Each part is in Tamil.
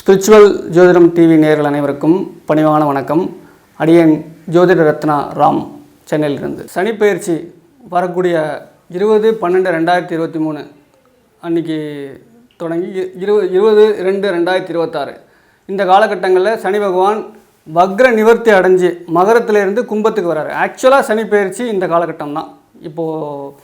ஸ்பிரிச்சுவல் ஜோதிடம் டிவி நேர்கள் அனைவருக்கும் பணிவான வணக்கம். அடியேன் ஜோதிட ரத்னா ராம் சென்னையிலிருந்து. சனிப்பயிற்சி வரக்கூடிய இருபது பன்னெண்டு ரெண்டாயிரத்தி இருபத்தி மூணு அன்னைக்கு தொடங்கி இருபது இருபது ரெண்டு ரெண்டாயிரத்தி இருபத்தாறு. இந்த காலகட்டங்களில் சனி பகவான் வக்ர நிவர்த்தி அடைஞ்சு மகரத்திலேருந்து கும்பத்துக்கு வராரு. ஆக்சுவலாக சனி பயிற்சி இந்த காலகட்டம் தான். இப்போது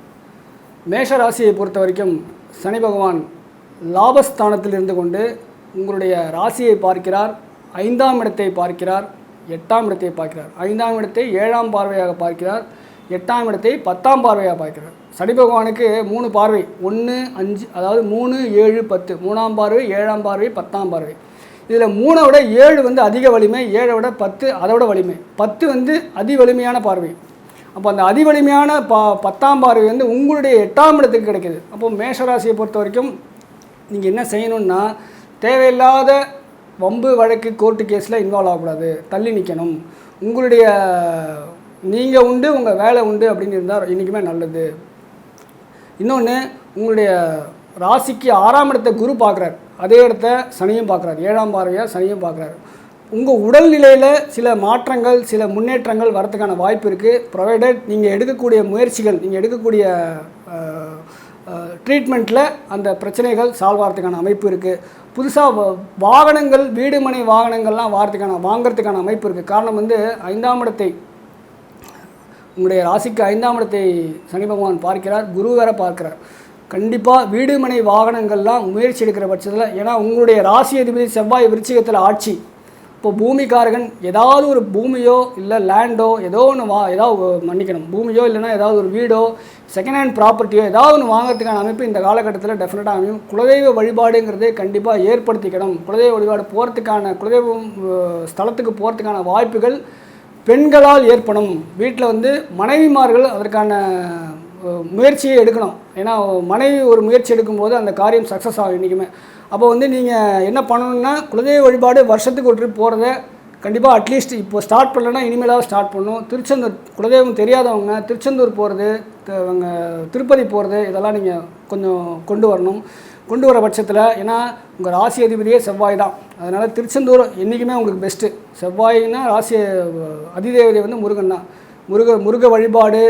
மேஷ ராசியை பொறுத்த வரைக்கும் சனி பகவான் லாபஸ்தானத்தில் இருந்து கொண்டு உங்களுடைய ராசியை பார்க்கிறார் ஐந்தாம் இடத்தை பார்க்கிறார் எட்டாம் இடத்தை பார்க்கிறார். ஐந்தாம் இடத்தை ஏழாம் பார்வையாக பார்க்கிறார் எட்டாம் இடத்தை பத்தாம் பார்வையாக பார்க்கிறார். சனி பகவானுக்கு மூணு பார்வை ஒன்று அஞ்சு அதாவது மூணு ஏழு பத்து. மூணாம் பார்வை ஏழாம் பார்வை பத்தாம் பார்வை. இதில் மூணை விட ஏழு வந்து அதிக வலிமை ஏழை விட பத்து அதை விட வலிமை. பத்து வந்து அதி வலிமையான பார்வை. அப்போ அந்த அதிவலிமையான ப பா பத்தாம் பார்வை வந்து உங்களுடைய எட்டாம் இடத்துக்கு கிடைக்குது. அப்போ மேஷராசியை பொறுத்த வரைக்கும் நீங்கள் என்ன செய்யணும்னா தேவையில்லாத வம்பு வழக்கு கோர்ட்டு கேஸில் இன்வால்வ் ஆகக்கூடாது. தள்ளி நிற்கணும் உங்களுடைய நீங்கள் உண்டு உங்கள் வேலை உண்டு அப்படின்னு இருந்தால் இன்றைக்குமே நல்லது. இன்னொன்று உங்களுடைய ராசிக்கு ஆறாம் இடத்தை குரு பார்க்குறார். அதே இடத்த சனியும் பார்க்குறாரு. ஏழாம் பார்வையாக சனியும் பார்க்குறாரு. உங்கள் உடல்நிலையில் சில மாற்றங்கள் சில முன்னேற்றங்கள் வரத்துக்கான வாய்ப்பு இருக்குது ப்ரொவைடட் நீங்கள் எடுக்கக்கூடிய முயற்சிகள் நீங்கள் எடுக்கக்கூடிய ட்ரீட்மெண்ட்டில் அந்த பிரச்சனைகள் சால்வ் ஆகிறதுக்கான அமைப்பு இருக்குது புதுசாக வாகனங்கள் வீடு மனை வாகனங்கள்லாம் வாரத்துக்கான வாங்குறதுக்கான அமைப்பு இருக்குது காரணம் வந்து ஐந்தாம் இடத்தை உங்களுடைய ராசிக்கு ஐந்தாம் இடத்தை சனி பகவான் பார்க்கிறார். குரு வேற பார்க்கிறார். கண்டிப்பாக வீடு மனை வாகனங்கள்லாம் முயற்சி எடுக்கிற பட்சத்தில் ஏன்னா உங்களுடைய ராசி அதிபதி செவ்வாய் விருச்சிகத்தில் ஆட்சி. இப்போ பூமிக்காரகன் ஏதாவது ஒரு பூமியோ இல்லை லேண்டோ ஏதோ ஒன்று வா ஏதாவது மன்னிக்கணும். பூமியோ இல்லைன்னா ஏதாவது ஒரு வீடோ செகண்ட் ஹேண்ட் ப்ராப்பர்ட்டியோ ஏதாவது ஒன்று வாங்கிறதுக்கான அமைப்பு இந்த காலகட்டத்தில் டெஃபினட்டாக அமையும். குலதெய்வ வழிபாடுங்கிறதே கண்டிப்பாக ஏற்படுத்திக்கணும். குலதெய்வ வழிபாடு போகிறதுக்கான குலதெய்வம் ஸ்தலத்துக்கு போகிறதுக்கான வாய்ப்புகள் பெண்களால் ஏற்படும். வீட்டில் வந்து மனைவிமார்கள் அதற்கான முயற்சியை எடுக்கணும். ஏன்னா மனைவி ஒரு முயற்சி எடுக்கும்போது அந்த காரியம் சக்ஸஸ் ஆகும் இன்றைக்குமே அப்போ வந்து நீங்கள் என்ன பண்ணணும்னா குலதெய்வ வழிபாடு வருஷத்துக்கு ஒரு ட்ரிப் போகிறத கண்டிப்பாக அட்லீஸ்ட் இப்போ ஸ்டார்ட் பண்ணலன்னா இனிமேலாவது ஸ்டார்ட் பண்ணணும். திருச்செந்தூர் குலதெய்வம் தெரியாதவங்க திருச்செந்தூர் போகிறது அவங்க திருப்பதி போகிறது இதெல்லாம் நீங்கள் கொஞ்சம் கொண்டு வரணும். கொண்டு வர பட்சத்தில் ஏன்னா உங்கள் ராசி அதிபதியே செவ்வாய் தான். அதனால் திருச்செந்தூர் என்றைக்குமே உங்களுக்கு பெஸ்ட்டு செவ்வாய்னா ராசி அதிதேவதை வந்து முருகன் தான். முருக முருக வழிபாடு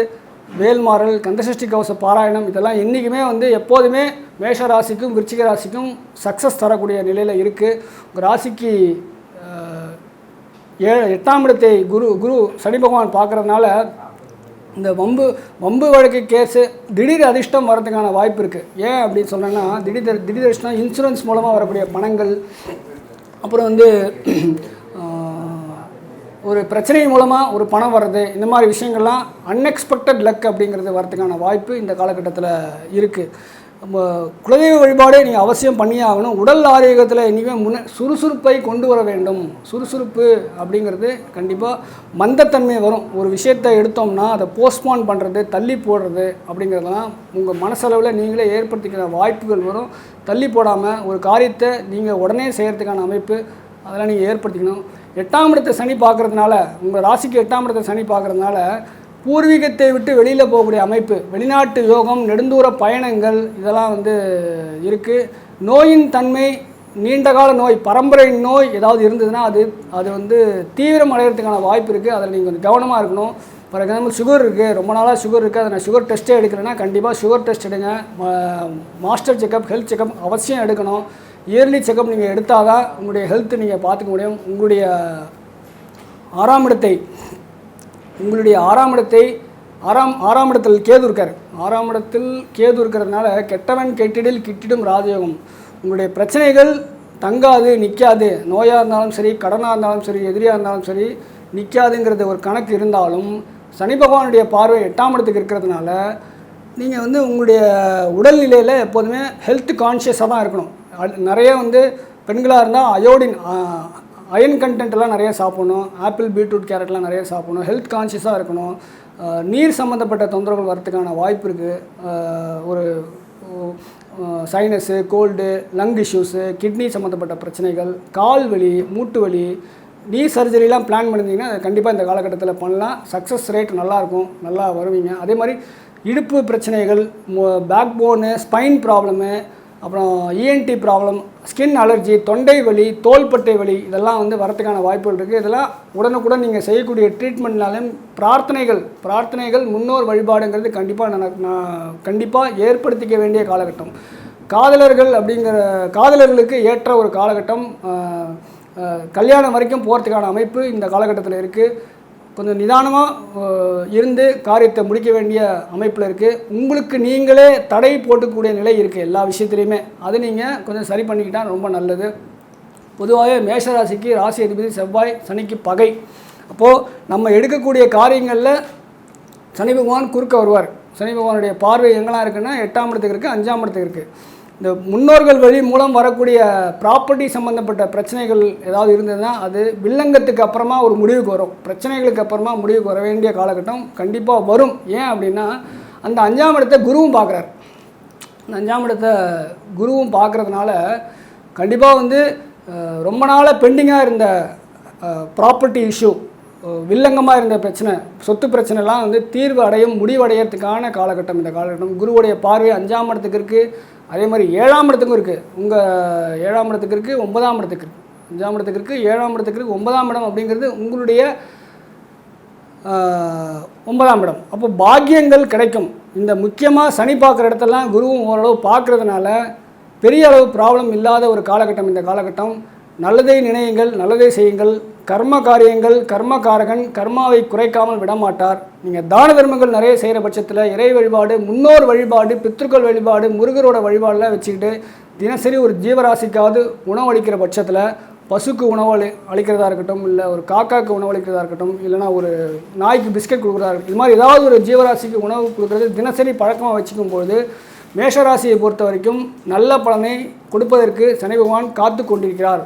வேல்மாறல் கந்தசஷ்டி கவச பாராயணம் இதெல்லாம் என்றைக்குமே வந்து எப்போதுமே மேஷ ராசிக்கும் விருச்சிக ராசிக்கும் சக்ஸஸ் தரக்கூடிய நிலையில் இருக்குது உங்கள் ராசிக்கு ஏ எட்டாம் இடத்தை குரு குரு சனி பகவான் பார்க்கறதுனால இந்த வம்பு வம்பு வழக்கு கேஸு திடீர் அதிர்ஷ்டம் வரதுக்கான வாய்ப்பு இருக்குது ஏன் அப்படின்னு சொன்னேன்னா திடீர் திடீர் அதிர்ஷ்டம் இன்சூரன்ஸ் மூலமாக வரக்கூடிய பணங்கள் அப்புறம் வந்து ஒரு பிரச்சனை மூலமாக ஒரு பணம் வர்றது இந்த மாதிரி விஷயங்கள்லாம் அன்எக்ஸ்பெக்டட் லக் அப்படிங்கிறது வரதுக்கான வாய்ப்பு இந்த காலகட்டத்தில் இருக்குது நம்ம குலதெய்வ வழிபாடு நீங்கள் அவசியம் பண்ணியே ஆகணும். உடல் ஆரோக்கியத்தில் இனிமேல் முன்ன சுறுசுறுப்பை கொண்டு வர வேண்டும். சுறுசுறுப்பு அப்படிங்கிறது கண்டிப்பாக மந்தத்தன்மை வரும். ஒரு விஷயத்தை எடுத்தோம்னா அதை போஸ்ட்போன் பண்ணுறது தள்ளி போடுறது அப்படிங்கிறதெல்லாம் உங்கள் மனசளவில் நீங்களே ஏற்படுத்திக்கிற வாய்ப்புகள் வரும். தள்ளி போடாமல் ஒரு காரியத்தை நீங்கள் உடனே செய்கிறதுக்கான அமைப்பு அதெல்லாம் நீங்கள் ஏற்படுத்திக்கணும். எட்டாம் இடத்தை சனி பார்க்கறதுனால உங்கள் ராசிக்கு எட்டாம் இடத்தை சனி பார்க்கறதுனால பூர்வீகத்தை விட்டு வெளியில் போகக்கூடிய அமைப்பு வெளிநாட்டு யோகம் நெடுந்தூர பயணங்கள் இதெல்லாம் வந்து இருக்குது நோயின் தன்மை நீண்டகால நோய் பரம்பரை நோய் ஏதாவது இருந்ததுன்னா அது அது வந்து தீவிரம் அடைகிறதுக்கான வாய்ப்பு இருக்குது அதில் நீங்கள் கொஞ்சம் கவனமாக இருக்கணும். ஃபார் எக்ஸாம்பிள் சுகர் இருக்குது ரொம்ப நாளாக சுகர் இருக்குது அதை நான் சுகர் டெஸ்ட்டே எடுக்கிறேன்னா கண்டிப்பாக சுகர் டெஸ்ட் எடுங்க. மாஸ்டர் செக்கப் ஹெல்த் செக்கப் அவசியம் எடுக்கணும். இயர்லி செக்கப் நீங்கள் எடுத்தால் தான் உங்களுடைய ஹெல்த் நீங்கள் பார்த்துக்க முடியும். உங்களுடைய ஆறாம் இடத்தை உங்களுடைய ஆறாம் இடத்தை ஆறாம் ஆறாம் இடத்தில் கேது இருக்கார். ஆறாம் இடத்தில் கேது இருக்கிறதுனால கெட்டவன் கெட்டிடில் கிட்டிடும் ராஜயோகம். உங்களுடைய பிரச்சனைகள் தங்காது நிற்காது நோயாக இருந்தாலும் சரி கடனாக இருந்தாலும் சரி எதிரியாக இருந்தாலும் சரி நிற்காதுங்கிறது ஒரு கணக்கு இருந்தாலும் சனி பகவானுடைய பார்வை எட்டாம் இடத்துக்கு இருக்கிறதுனால நீங்கள் வந்து உங்களுடைய உடல்நிலையில் எப்போதுமே ஹெல்த் கான்ஷியஸாக தான் இருக்கணும். நிறைய வந்து பெண்களாக இருந்தால் அயோடின் அயன் கண்டென்ட்லாம் நிறைய சாப்பிடணும் ஆப்பிள் பீட்ரூட் கேரட்லாம் நிறைய சாப்பிடணும் ஹெல்த் கான்ஷியஸாக இருக்கணும். நீர் சம்மந்தப்பட்ட தொந்தரவுகள் வரத்துக்கான வாய்ப்பு இருக்குது ஒரு sinus cold lung issues kidney சம்மந்தப்பட்ட பிரச்சனைகள் கால் வலி மூட்டு வலி நீ சர்ஜரிலாம் பிளான் பண்ணியிருந்தீங்கன்னா கண்டிப்பாக இந்த காலகட்டத்தில் பண்ணலாம். சக்ஸஸ் ரேட் நல்லாயிருக்கும் நல்லா வருவீங்க. அதே மாதிரி இடுப்பு பிரச்சனைகள் பேக் போனு ஸ்பைன் ப்ராப்ளமு அப்புறம் இஎன்டி ப்ராப்ளம் ஸ்கின் அலர்ஜி தொண்டை வலி தோள்பட்டை வலி இதெல்லாம் வந்து வரதுக்கான வாய்ப்புகள் இருக்குது இதெல்லாம் உடனுக்குடன் நீங்கள் செய்யக்கூடிய ட்ரீட்மெண்ட்னாலும் பிரார்த்தனைகள் பிரார்த்தனைகள் முன்னோர் வழிபாடுங்கிறது கண்டிப்பாக நான் நான் கண்டிப்பாக ஏற்படுத்திக்க வேண்டிய காலகட்டம். காதலர்கள் அப்படிங்கிற காதலர்களுக்கு ஏற்ற ஒரு காலகட்டம் கல்யாணம் வரைக்கும் போகிறதுக்கான அமைப்பு இந்த காலகட்டத்தில் இருக்குது கொஞ்சம் நிதானமாக இருந்து காரியத்தை முடிக்க வேண்டிய அமைப்பில் இருக்குது உங்களுக்கு நீங்களே தடை போட்டுக்கூடிய நிலை இருக்குது எல்லா விஷயத்துலையுமே. அது நீங்கள் கொஞ்சம் சரி பண்ணிக்கிட்டால் ரொம்ப நல்லது. பொதுவாகவே மேஷ ராசிக்கு ராசி அதிபதி செவ்வாய் சனிக்கு பகை. அப்போது நம்ம எடுக்கக்கூடிய காரியங்களில் சனி பகவான் குறுக்க வருவார். சனி பகவானுடைய பார்வை எங்கெல்லாம் இருக்குன்னா எட்டாம் இடத்துக்கு இருக்குது அஞ்சாம் இடத்துக்கு இருக்குது இந்த முன்னோர்கள் வழி மூலம் வரக்கூடிய ப்ராப்பர்ட்டி சம்மந்தப்பட்ட பிரச்சனைகள் ஏதாவது இருந்ததுன்னா அது வில்லங்கத்துக்கு அப்புறமா ஒரு முடிவுக்கு வரும். பிரச்சனைகளுக்கு அப்புறமா முடிவுக்கு வர வேண்டிய காலகட்டம் கண்டிப்பாக வரும். ஏன் அப்படின்னா அந்த அஞ்சாம் இடத்தை குருவும் பார்க்குறாரு. அந்த அஞ்சாம் இடத்தை குருவும் பார்க்குறதுனால கண்டிப்பாக வந்து ரொம்ப நாளாக பெண்டிங்காக இருந்த ப்ராப்பர்ட்டி இஷ்யூ வில்லங்கமாக இருந்த பிரச்சனை சொத்து பிரச்சனைலாம் வந்து தீர்வு அடையும் முடிவடையறதுக்கான காலகட்டம் இந்த காலகட்டம். குருவுடைய பார்வை அஞ்சாம் இடத்துக்கு இருக்குது அதே மாதிரி ஏழாம் இடத்துக்கும் இருக்குது உங்கள் ஏழாம் இடத்துக்கு இருக்குது ஒன்பதாம் இடத்துக்கு இருக்குது அஞ்சாம் இடத்துக்கு இருக்குது ஏழாம் இடத்துக்கு இருக்குது ஒன்பதாம் இடம் அப்படிங்கிறது உங்களுடைய ஒன்பதாம் இடம். அப்போ பாக்கியங்கள் கிடைக்கும். இந்த முக்கியமாக சனி பார்க்குற இடத்தெல்லாம் குருவும் ஓரளவு பார்க்குறதுனால பெரிய அளவு ப்ராப்ளம் இல்லாத ஒரு காலகட்டம் இந்த காலகட்டம். நல்லதை நினையுங்கள் நல்லதை செய்யுங்கள். கர்ம காரியங்கள் கர்மகாரகன் கர்மாவை குறைக்காமல் விடமாட்டார். நீங்கள் தான தர்மங்கள் நிறைய செய்கிற பட்சத்தில் இறை வழிபாடு முன்னோர் வழிபாடு பித்ருக்கள் வழிபாடு முருகரோட வழிபாடெலாம் வச்சுக்கிட்டு தினசரி ஒரு ஜீவராசிக்காவது உணவளிக்கிற பட்சத்தில் பசுக்கு உணவு அளி அளிக்கிறதா இருக்கட்டும் இல்லை ஒரு காக்காவுக்கு உணவு அளிக்கிறதா இருக்கட்டும் இல்லைனா ஒரு நாய்க்கு பிஸ்கட் கொடுக்குறதா இருக்கட்டும் இது மாதிரி ஏதாவது ஒரு ஜீவராசிக்கு உணவு கொடுக்குறது தினசரி பழக்கமாக வச்சுக்கும் பொழுது மேஷராசியை பொறுத்த வரைக்கும் நல்ல பலனை கொடுப்பதற்கு சனி பகவான் காத்து கொண்டிருக்கிறார்.